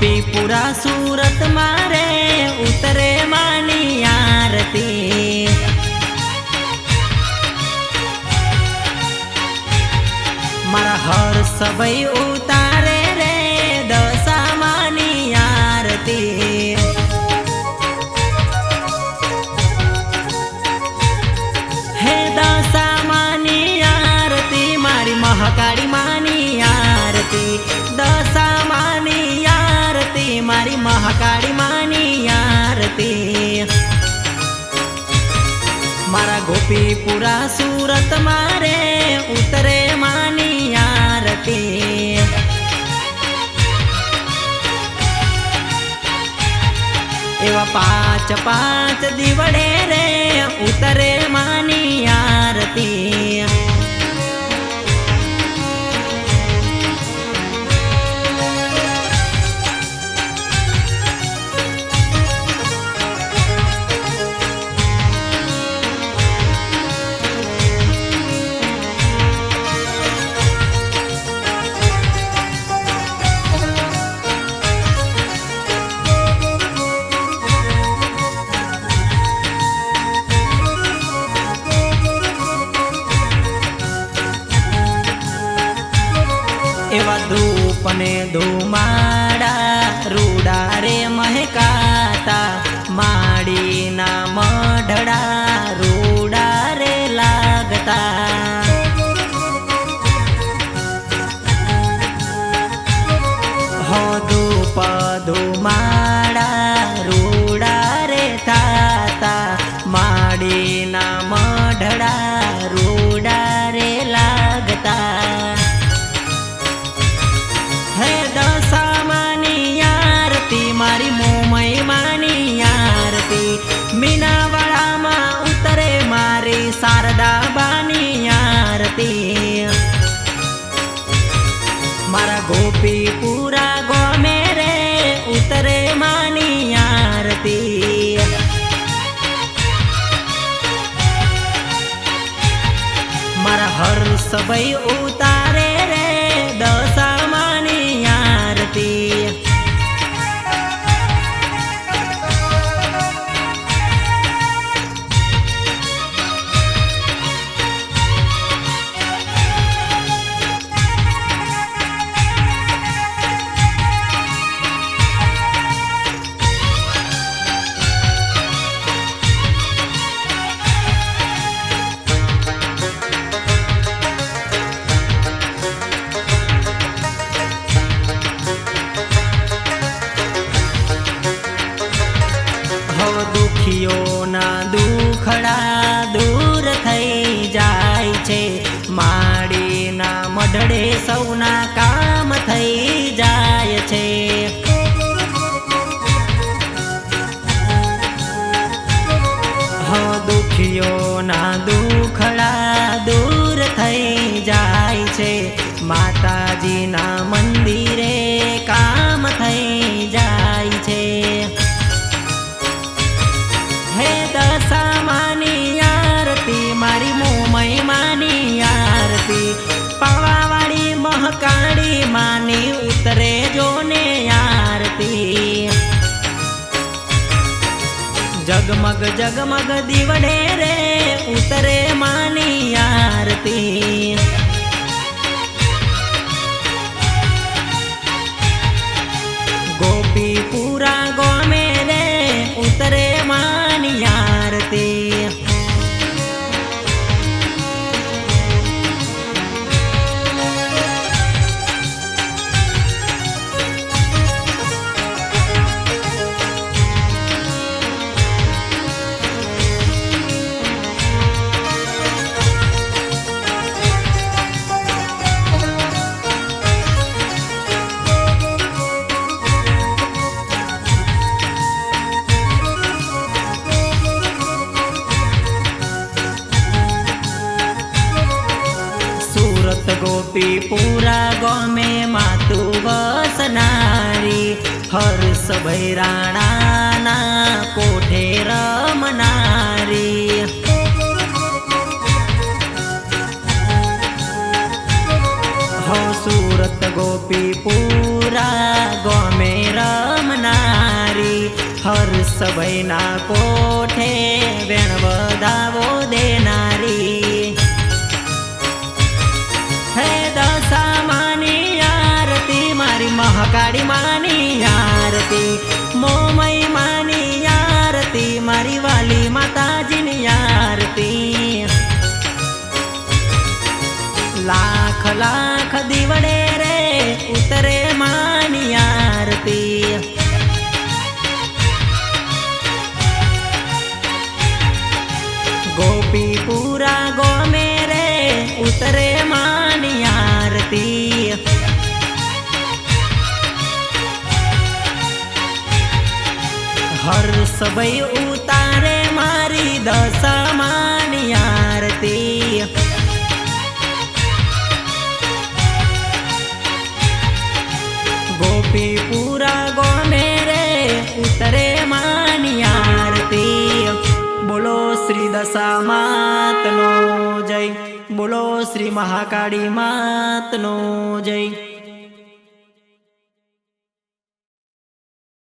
પૂરા સુરત મારે ઉતરે માની આરતી. મારા હર સભઈ ઉતારે રે દશામાની આરતી. હે દશામાની આરતી, મારી મહાકાળી માની આરતી. મહાકાળી માની આરતી મારા ગોપીપુરા સુરત મારે ઉતરે માની આરતી એવા પાંચ પાંચ દિવડે રે મહેકાતા માડીના મઢડા રૂડા રે લાગતા હો ધૂપ ધુમાડા ગોપીપુરા ગોમે રે ઉતરે માની આરતી. મારા હર સબઈ ઉતારે દુખીઓના દુખડા દૂર થઈ જાય છે. માડીના મઢડે સૌના કામ થઈ જાય છે. હવ દુખીઓના દુખડા દૂર થઈ જાય છે. માતાજીના મંદિરે માની ઉતરે જોને આરતી. જગમગ જગમગ દીવડે રે ઉતરે માની ગોપીપુરા ગમે માતુ વસનારી હર્ષ ભૈરાણાના કોઠે રમનારી હો સુરત ગોપીપુરા ગમે રમનારી સબઈના કોઠે વેણ વધાવો લાખ લાખ દીવડે રે ઉતરે માની આરતી ગોપીપુરા ગોમે રે ઉતરે માની આરતી હર્ષ ભઈ ઉતારે મારી દશા દશા માતનો જય. બોલો શ્રી મહાકાળી માતનો જય.